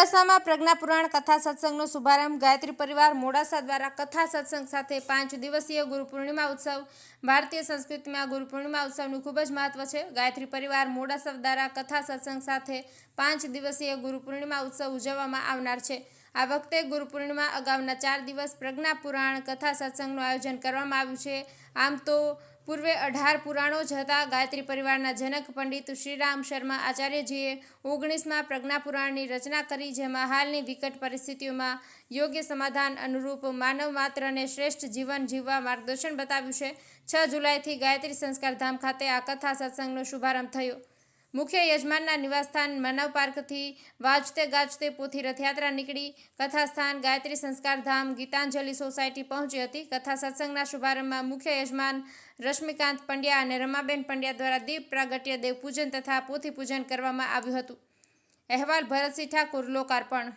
મોડાસામાં પ્રજ્ઞાપુરાણ કથા સત્સંગનો શુભારંભ. ગાયત્રી પરિવાર મોડાસા દ્વારા કથા સત્સંગ સાથે પાંચ દિવસીય ગુરુ પૂર્ણિમા ઉત્સવ. ભારતીય સંસ્કૃતિમાં ગુરુ પૂર્ણિમા ઉત્સવનું ખૂબ જ મહત્વ છે. ગાયત્રી પરિવાર મોડાસા દ્વારા કથા સત્સંગ સાથે પાંચ દિવસીય ગુરુ પૂર્ણિમા ઉત્સવ ઉજવવામાં આવનાર છે. આ વખતે ગુરુપૂર્ણિમા અગાઉના ચાર દિવસ પ્રજ્ઞા પુરાણ કથા સત્સંગનું આયોજન કરવામાં આવ્યું છે. આમ તો પૂર્વે અઢાર પુરાણો જ હતા. ગાયત્રી પરિવારના જનક પંડિત શ્રીરામ શર્મા આચાર્યજીએ ઓગણીસમાં પ્રજ્ઞા પુરાણની રચના કરી, જેમાં હાલની વિકટ પરિસ્થિતિઓમાં યોગ્ય સમાધાન અનુરૂપ માનવ માત્રને શ્રેષ્ઠ જીવન જીવવા માર્ગદર્શન બતાવ્યું છે. છ જુલાઈથી ગાયત્રી સંસ્કાર ધામ ખાતે આ કથા સત્સંગનો શુભારંભ થયો. મુખ્ય યજમાનના નિવાસસ્થાન માનવ પાર્કથી વાજતે ગાજતે પોથી રથયાત્રા નીકળી. કથાસ્થાન, ગાયત્રી સંસ્કાર ધામ, ગીતાંજલિ સોસાયટી પહોંચી હતી. કથા સત્સંગના શુભારંભમાં મુખ્ય યજમાન રશ્મિકાંત પંડ્યા અને રમાબેન પંડ્યા દ્વારા દીપ પ્રાગટ્ય, દેવપૂજન તથા પોથી પૂજન કરવામાં આવ્યું હતું. અહેવાલ ભરતસિંહ ઠાકુર, લોકાર્પણ.